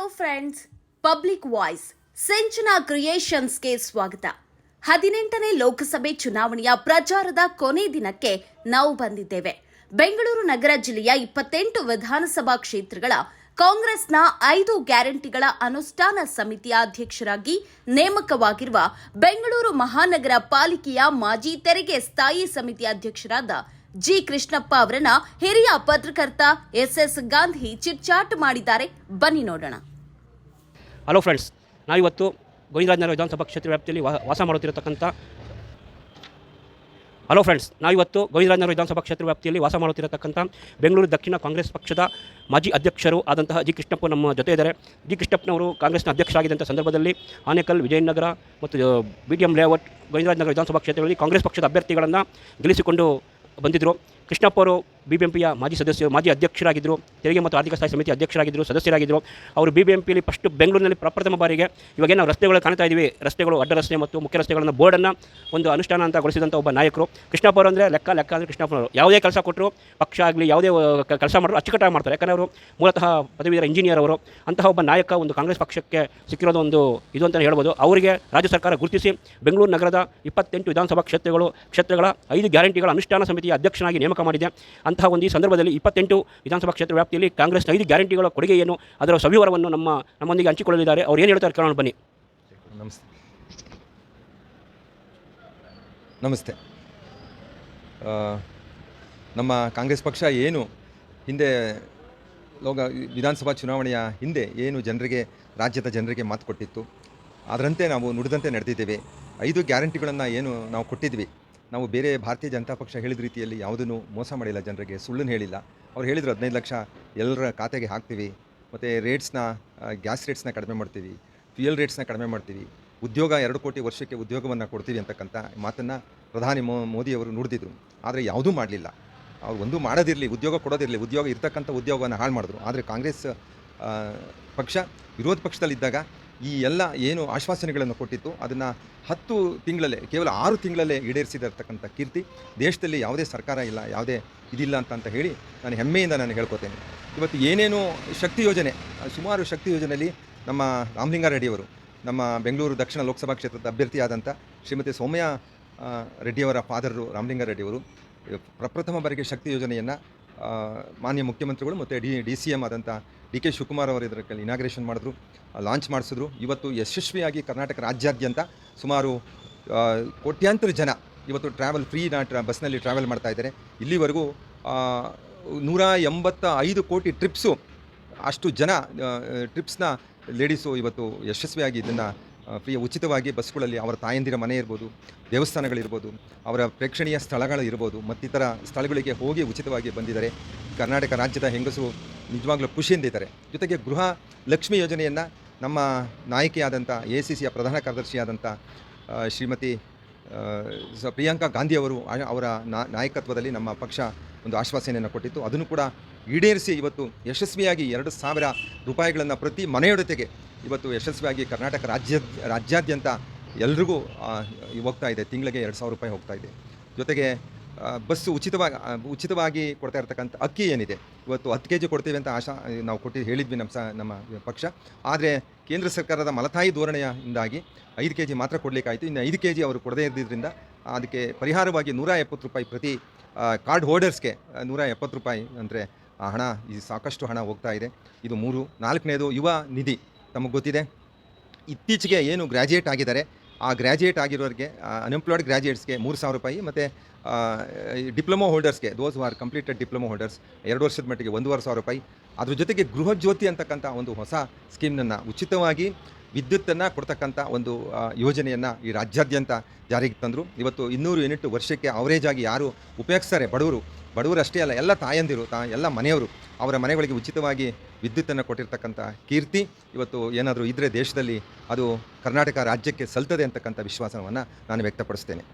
Hello friends public voice Senchana ಕ್ರಿಯೇಷನ್ಸ್ಗೆ ಸ್ವಾಗತ. ಹದಿನೆಂಟನೇ ಲೋಕಸಭೆ ಚುನಾವಣೆಯ ಪ್ರಚಾರದ ಕೊನೆ ದಿನಕ್ಕೆ ನಾವು ಬಂದಿದ್ದೇವೆ. ಬೆಂಗಳೂರು ನಗರ ಜಿಲ್ಲೆಯ ಇಪ್ಪತ್ತೆಂಟು ವಿಧಾನಸಭಾ ಕ್ಷೇತ್ರಗಳ ಕಾಂಗ್ರೆಸ್ನ ಐದು ಗ್ಯಾರಂಟಿಗಳ ಅನುಷ್ಠಾನ ಸಮಿತಿಯ ಅಧ್ಯಕ್ಷರಾಗಿ ನೇಮಕವಾಗಿರುವ ಬೆಂಗಳೂರು ಮಹಾನಗರ ಪಾಲಿಕೆಯ ಮಾಜಿ ತೆರಿಗೆ ಸ್ಥಾಯಿ ಸಮಿತಿ ಅಧ್ಯಕ್ಷರಾದ ಜಿ. ಕೃಷ್ಣಪ್ಪ ಅವರನ್ನ ಹಿರಿಯ ಪತ್ರಕರ್ತ ಎಸ್. ಎಸ್. ಗಾಂಧಿ ಚಿಟ್ಚಾಟ್ ಮಾಡಿದ್ದಾರೆ. ಬನ್ನಿ ನೋಡೋಣ. ಹಲೋ ಫ್ರೆಂಡ್ಸ್ ನಾವಿವತ್ತು ಗೋವಿಂದರಾಜನಗರ ವಿಧಾನಸಭಾ ಕ್ಷೇತ್ರ ವ್ಯಾಪ್ತಿಯಲ್ಲಿ ವಾಸ ಮಾಡುತ್ತಿರತಕ್ಕಂಥ ಹಲೋ ಫ್ರೆಂಡ್ಸ್ ನಾವಿವತ್ತು ಗೋವಿಂದರಾಜನಗರ ವಿಧಾನಸಭಾ ಕ್ಷೇತ್ರ ವ್ಯಾಪ್ತಿಯಲ್ಲಿ ವಾಸ ಮಾಡುತ್ತಿರತಕ್ಕಂಥ ಬೆಂಗಳೂರು ದಕ್ಷಿಣ ಕಾಂಗ್ರೆಸ್ ಪಕ್ಷದ ಮಾಜಿ ಅಧ್ಯಕ್ಷರು ಆದಂತಹ ಜಿ. ಕೃಷ್ಣಪ್ಪ ನಮ್ಮ ಜೊತೆ ಇದ್ದಾರೆ ಜಿ. ಕೃಷ್ಣಪ್ಪನವರು ಕಾಂಗ್ರೆಸ್ನ ಅಧ್ಯಕ್ಷರಾಗಿದ್ದಂಥ ಸಂದರ್ಭದಲ್ಲಿ ಆನೇಕಲ್, ವಿಜಯನಗರ ಮತ್ತು B D M layout Govindarajanagara ವಿಧಾನಸಭಾ ಕ್ಷೇತ್ರದಲ್ಲಿ ಕಾಂಗ್ರೆಸ್ ಪಕ್ಷದ ಅಭ್ಯರ್ಥಿಗಳನ್ನು ಗೆಲ್ಲಿಸಿಕೊಂಡು ಬಂದಿದ್ದರು ಕೃಷ್ಣಪ್ಪ ಅವರು ಬಿ ಬಿ ಎಂ ಪಿಯ ಮಾಜಿ ಸದಸ್ಯರು, ಮಾಜಿ ಅಧ್ಯಕ್ಷರಾಗಿದ್ದರು, ತೆರಿಗೆ ಮತ್ತು ಆರ್ಥಿಕ ಸ್ಥಾಯಿ ಸಮಿತಿ ಅಧ್ಯಕ್ಷರಾಗಿದ್ದರು, ಸದಸ್ಯರಾಗಿದ್ದರು. ಅವರು ಬಿ ಬಿ ಎಂ ಪಿಲಿ ಫಸ್ಟ್ ಬೆಂಗಳೂರಿನಲ್ಲಿ ಪ್ರಪ್ರಥಮ ಬಾರಿಗೆ ಇವಾಗ ನಾವು ರಸ್ತೆಗಳು ಕಾಣ್ತಾ ಇದ್ದೀವಿ. ರಸ್ತೆಗಳು ಅಡ್ಡ ರಸ್ತೆ ಮತ್ತು ಮುಖ್ಯ ರಸ್ತೆಗಳನ್ನು ಬೋರ್ಡನ್ನು ಒಂದು ಅನುಷ್ಠಾನ ಅಂತ ಗೊಳಿಸಿದಂಥ ಒಬ್ಬ ನಾಯಕರು. ಕೃಷ್ಣಪ್ಪ ಅವರು ಅಂದರೆ ಲೆಕ್ಕ ಲೆಕ್ಕ ಅಂದರೆ ಕೃಷ್ಣಪ್ಪನವರು ಯಾವುದೇ ಕೆಲಸ ಕೊಟ್ಟರು ಪಕ್ಷ ಆಗಲಿ, ಯಾವುದೇ ಕೆಲಸ ಮಾಡಿದ್ರು ಅಚ್ಚುಕಟ್ಟಾಗಿ ಮಾಡ್ತಾರೆ. ಯಾಕಂದರೆ ಅವರು ಮೂಲತಃ ಪದವೀಧರ ಇಂಜಿನಿಯರ್ ಅವರು. ಅಂತಹ ಒಬ್ಬ ನಾಯಕ ಒಂದು ಕಾಂಗ್ರೆಸ್ ಪಕ್ಷಕ್ಕೆ ಸಿಕ್ಕಿರೋದು ಒಂದು ಇದು ಅಂತಲೇ ಹೇಳ್ಬೋದು. ಅವರಿಗೆ ರಾಜ್ಯ ಸರ್ಕಾರ ಗುರುತಿಸಿ ಬೆಂಗಳೂರು ನಗರದ ಇಪ್ಪತ್ತೆಂಟು ವಿಧಾನಸಭಾ ಕ್ಷೇತ್ರಗಳು, ಕ್ಷೇತ್ರಗಳ ಐದು ಗ್ಯಾರಂಟಿಗಳ ಅನುಷ್ಠಾನ ಸಮಿತಿಯ ಅಧ್ಯಕ್ಷನಾಗಿ ನೇಮಕ ಮಾಡಿದೆ. ಅಂತಹ ಒಂದು ಈ ಸಂದರ್ಭದಲ್ಲಿ ಇಪ್ಪತ್ತೆಂಟು ವಿಧಾನಸಭಾ ಕ್ಷೇತ್ರ ವ್ಯಾಪ್ತಿಯಲ್ಲಿ ಕಾಂಗ್ರೆಸ್ನ ಐದು ಗ್ಯಾರಂಟಿಗಳ ಕೊಡುಗೆ ಏನು ಅದರ ಸವಿವರವನ್ನು ನಮ್ಮ ನಮ್ಮೊಂದಿಗೆ ಹಂಚಿಕೊಳ್ಳಲಿದ್ದಾರೆ. ಅವ್ರು ಏನು ಹೇಳ್ತಾರೆ ಕಾರಣ ಬನ್ನಿ. ನಮಸ್ತೆ. ನಮಸ್ತೆ. ನಮ್ಮ ಕಾಂಗ್ರೆಸ್ ಪಕ್ಷ ಏನು ಹಿಂದೆ ಲೋಕ ವಿಧಾನಸಭಾ ಚುನಾವಣೆಯ ಹಿಂದೆ ಏನು ಜನರಿಗೆ, ರಾಜ್ಯದ ಜನರಿಗೆ ಮಾತು ಕೊಟ್ಟಿತ್ತು, ಅದರಂತೆ ನಾವು ನುಡಿದಂತೆ ನಡೆದಿದ್ದೇವೆ. ಐದು ಗ್ಯಾರಂಟಿಗಳನ್ನು ಏನು ನಾವು ಕೊಟ್ಟಿದ್ವಿ. ನಾವು ಬೇರೆ ಭಾರತೀಯ ಜನತಾ ಪಕ್ಷ ಹೇಳಿದ ರೀತಿಯಲ್ಲಿ ಯಾವುದನ್ನು ಮೋಸ ಮಾಡಿಲ್ಲ, ಜನರಿಗೆ ಸುಳ್ಳನ್ನು ಹೇಳಿಲ್ಲ. ಅವ್ರು ಹೇಳಿದರು ಹದಿನೈದು ಲಕ್ಷ ಎಲ್ಲರ ಖಾತೆಗೆ ಹಾಕ್ತೀವಿ, ಮತ್ತು ರೇಟ್ಸ್ನ ಗ್ಯಾಸ್ ರೇಟ್ಸ್ನ ಕಡಿಮೆ ಮಾಡ್ತೀವಿ ಫ್ಯೂಯಲ್ ರೇಟ್ಸ್ನ ಕಡಿಮೆ ಮಾಡ್ತೀವಿ, ಉದ್ಯೋಗ ಎರಡು ಕೋಟಿ ವರ್ಷಕ್ಕೆ ಉದ್ಯೋಗವನ್ನು ಕೊಡ್ತೀವಿ ಅಂತಕ್ಕಂಥ ಮಾತನ್ನು ಪ್ರಧಾನಿ ಮೋ ಮೋದಿಯವರು ನುಡಿದಿದ್ರು. ಆದರೆ ಯಾವುದೂ ಮಾಡಲಿಲ್ಲ. ಅವ್ರು ಒಂದು ಮಾಡೋದಿರಲಿ, ಉದ್ಯೋಗ ಕೊಡೋದಿರಲಿ, ಉದ್ಯೋಗ ಇರ್ತಕ್ಕಂಥ ಉದ್ಯೋಗವನ್ನು ಹಾಳು ಮಾಡಿದ್ರು. ಆದರೆ ಕಾಂಗ್ರೆಸ್ ಪಕ್ಷ, ವಿರೋಧ ಪಕ್ಷದಲ್ಲಿದ್ದಾಗ ಈ ಎಲ್ಲ ಏನು ಆಶ್ವಾಸನೆಗಳನ್ನು ಕೊಟ್ಟಿತ್ತು, ಅದನ್ನು ಹತ್ತು ತಿಂಗಳಲ್ಲೇ, ಕೇವಲ ಆರು ತಿಂಗಳಲ್ಲೇ ಈಡೇರಿಸಿದಿರ್ತಕ್ಕಂಥ ಕೀರ್ತಿ ದೇಶದಲ್ಲಿ ಯಾವುದೇ ಸರ್ಕಾರ ಇಲ್ಲ, ಯಾವುದೇ ಇದಿಲ್ಲ ಅಂತ ಅಂತ ಹೇಳಿ ನಾನು ಹೆಮ್ಮೆಯಿಂದ ನಾನು ಹೇಳ್ಕೊತೇನೆ. ಇವತ್ತು ಏನೇನು ಶಕ್ತಿ ಯೋಜನೆ, ಸುಮಾರು ಶಕ್ತಿ ಯೋಜನೆಯಲ್ಲಿ ನಮ್ಮ ರಾಮಲಿಂಗಾರೆಡ್ಡಿಯವರು ನಮ್ಮ ಬೆಂಗಳೂರು ದಕ್ಷಿಣ ಲೋಕಸಭಾ ಕ್ಷೇತ್ರದ ಅಭ್ಯರ್ಥಿಯಾದಂಥ ಶ್ರೀಮತಿ ಸೌಮ್ಯ ರೆಡ್ಡಿಯವರ ಫಾದರರು ರಾಮಲಿಂಗಾರೆಡ್ಡಿಯವರು ಪ್ರಪ್ರಥಮ ಬಾರಿಗೆ ಶಕ್ತಿ ಯೋಜನೆಯನ್ನು ಮಾನ್ಯ ಮುಖ್ಯಮಂತ್ರಿಗಳು ಮತ್ತು ಡಿ ಡಿ ಸಿ ಎಂ ಆದಂಥ ಡಿ ಕೆ ಶಿವಕುಮಾರ್ ಅವರು ಇದರ ಇನಾಗ್ರೇಷನ್ ಮಾಡಿದ್ರು ಲಾಂಚ್ ಮಾಡಿಸಿದ್ರು. ಇವತ್ತು ಯಶಸ್ವಿಯಾಗಿ ಕರ್ನಾಟಕ ರಾಜ್ಯಾದ್ಯಂತ ಸುಮಾರು ಕೋಟ್ಯಾಂತರ ಜನ ಇವತ್ತು ಟ್ರಾವೆಲ್ ಫ್ರೀ ನಾ ಟ್ರಾ ಬಸ್ನಲ್ಲಿ ಟ್ರಾವೆಲ್ ಮಾಡ್ತಾ ಇದ್ದಾರೆ. ಇಲ್ಲಿವರೆಗೂ ನೂರ ಎಂಬತ್ತ ಐದು ಕೋಟಿ ಟ್ರಿಪ್ಸು ಅಷ್ಟು ಜನ ಟ್ರಿಪ್ಸ್ನ ಲೇಡೀಸು ಇವತ್ತು ಯಶಸ್ವಿಯಾಗಿ ಇದನ್ನು ಫ್ರೀ ಉಚಿತವಾಗಿ ಬಸ್ಗಳಲ್ಲಿ ಅವರ ತಾಯಂದಿರ ಮನೆ ಇರ್ಬೋದು, ದೇವಸ್ಥಾನಗಳಿರ್ಬೋದು, ಅವರ ಪ್ರೇಕ್ಷಣೀಯ ಸ್ಥಳಗಳು ಇರ್ಬೋದು, ಮತ್ತಿತರ ಸ್ಥಳಗಳಿಗೆ ಹೋಗಿ ಉಚಿತವಾಗಿ ಬಂದಿದ್ದಾರೆ. ಕರ್ನಾಟಕ ರಾಜ್ಯದ ಹೆಂಗಸು ನಿಜವಾಗ್ಲೂ ಖುಷಿಯಿಂದ ಇದ್ದಾರೆ. ಜೊತೆಗೆ ಗೃಹ ಲಕ್ಷ್ಮಿ ಯೋಜನೆಯನ್ನು ನಮ್ಮ ನಾಯಕಿಯಾದಂಥ ಎ ಸಿ ಸಿಯ ಪ್ರಧಾನ ಕಾರ್ಯದರ್ಶಿಯಾದಂಥ ಶ್ರೀಮತಿ ಪ್ರಿಯಾಂಕಾ ಗಾಂಧಿಯವರು ಅವರು ಅವರ ನಾಯಕತ್ವದಲ್ಲಿ ನಮ್ಮ ಪಕ್ಷ ಒಂದು ಆಶ್ವಾಸನೆಯನ್ನು ಕೊಟ್ಟಿತ್ತು. ಅದನ್ನು ಕೂಡ ಈಡೇರಿಸಿ ಇವತ್ತು ಯಶಸ್ವಿಯಾಗಿ ಎರಡು ಸಾವಿರ ರೂಪಾಯಿಗಳನ್ನು ಪ್ರತಿ ಮನೆಯೊಡತೆಗೆ ಇವತ್ತು ಯಶಸ್ವಿಯಾಗಿ ಕರ್ನಾಟಕ ರಾಜ್ಯ, ರಾಜ್ಯಾದ್ಯಂತ ಎಲ್ರಿಗೂ ಹೋಗ್ತಾ ಇದೆ. ತಿಂಗಳಿಗೆ ಎರಡು ಸಾವಿರ ರೂಪಾಯಿ ಹೋಗ್ತಾ ಇದೆ. ಜೊತೆಗೆ ಬಸ್ಸು ಉಚಿತವಾಗಿ ಉಚಿತವಾಗಿ ಕೊಡ್ತಾ ಇರ್ತಕ್ಕಂಥ ಅಕ್ಕಿ ಏನಿದೆ? ಇವತ್ತು ಹತ್ತು ಕೆ ಜಿ ಕೊಡ್ತೀವಿ ಅಂತ ಆಶಾ ನಾವು ಕೊಟ್ಟು ಹೇಳಿದ್ವಿ ನಮ್ಮ ಸ, ನಮ್ಮ ಪಕ್ಷ. ಆದರೆ ಕೇಂದ್ರ ಸರ್ಕಾರದ ಮಲತಾಯಿ ಧೋರಣೆಯಿಂದಾಗಿ ಐದು ಕೆ ಜಿ ಮಾತ್ರ ಕೊಡಲಿಕ್ಕಾಯಿತು. ಇನ್ನು ಐದು ಕೆ ಜಿ ಅವರು ಕೊಡದೇ ಇದ್ದಿದ್ದರಿಂದ ಅದಕ್ಕೆ ಪರಿಹಾರವಾಗಿ ನೂರ ಎಪ್ಪತ್ತು ರೂಪಾಯಿ ಪ್ರತಿ ಕಾರ್ಡ್ ಹೋಲ್ಡರ್ಸ್ಗೆ ನೂರ ಎಪ್ಪತ್ತು ರೂಪಾಯಿ ಅಂದರೆ ಆ ಹಣ, ಈ ಸಾಕಷ್ಟು ಹಣ ಹೋಗ್ತಾ ಇದೆ. ಇದು ಮೂರು. ನಾಲ್ಕನೇದು ಯುವ ನಿಧಿ. ತಮಗೆ ಗೊತ್ತಿದೆ? ಇತ್ತೀಚೆಗೆ ಏನು ಗ್ರ್ಯಾಜುಯೇಟ್ ಆಗಿದ್ದಾರೆ. ಆ ಗ್ರ್ಯಾಜುಯೇಟ್ ಆಗಿರೋರಿಗೆ ಅನ್ಎಂಪ್ಲಾಯ್ಡ್ ಗ್ರ್ಯಾಜುಯೇಟ್ಸ್ಗೆ ಮೂರು ಸಾವಿರ ರೂಪಾಯಿ ಮತ್ತು diploma ಹೋಲ್ಡರ್ಸ್ಗೆ those are completed diploma holders ಎರಡು ವರ್ಷದ ಮಟ್ಟಿಗೆ ಒಂದೂವರೆ ಸಾವಿರ ರೂಪಾಯಿ. ಅದ್ರ ಜೊತೆಗೆ ಗೃಹ ಜ್ಯೋತಿ ಅಂತಕ್ಕಂಥ ಒಂದು ಹೊಸ ಸ್ಕೀಮ್ನನ್ನು ಉಚಿತವಾಗಿ ವಿದ್ಯುತ್ತನ್ನು ಕೊಡ್ತಕ್ಕಂಥ ಒಂದು ಯೋಜನೆಯನ್ನು ಈ ರಾಜ್ಯಾದ್ಯಂತ ಜಾರಿಗೆ ತಂದರು. ಇವತ್ತು ಇನ್ನೂರು ಯೂನಿಟ್ ವರ್ಷಕ್ಕೆ ಅವರೇಜ್ ಆಗಿ ಯಾರು ಉಪಯೋಗಿಸ್ತಾರೆ ಬಡವರು ಬಡವರು ಅಷ್ಟೇ ಅಲ್ಲ, ಎಲ್ಲ ತಾಯಂದಿರು, ತಾ, ಎಲ್ಲ ಮನೆಯವರು ಅವರ ಮನೆಗಳಿಗೆ ಉಚಿತವಾಗಿ ವಿದ್ಯುತ್ತನ್ನು ಕೊಟ್ಟಿರ್ತಕ್ಕಂಥ ಕೀರ್ತಿ. ಇವತ್ತು ಏನಾದರೂ ಇದ್ದರೆ ದೇಶದಲ್ಲಿ ಅದು ಕರ್ನಾಟಕ ರಾಜ್ಯಕ್ಕೆ ಸಲ್ತದೆ ಅಂತಕ್ಕಂಥ ವಿಶ್ವಾಸವನ್ನು ನಾನು ವ್ಯಕ್ತಪಡಿಸ್ತೇನೆ.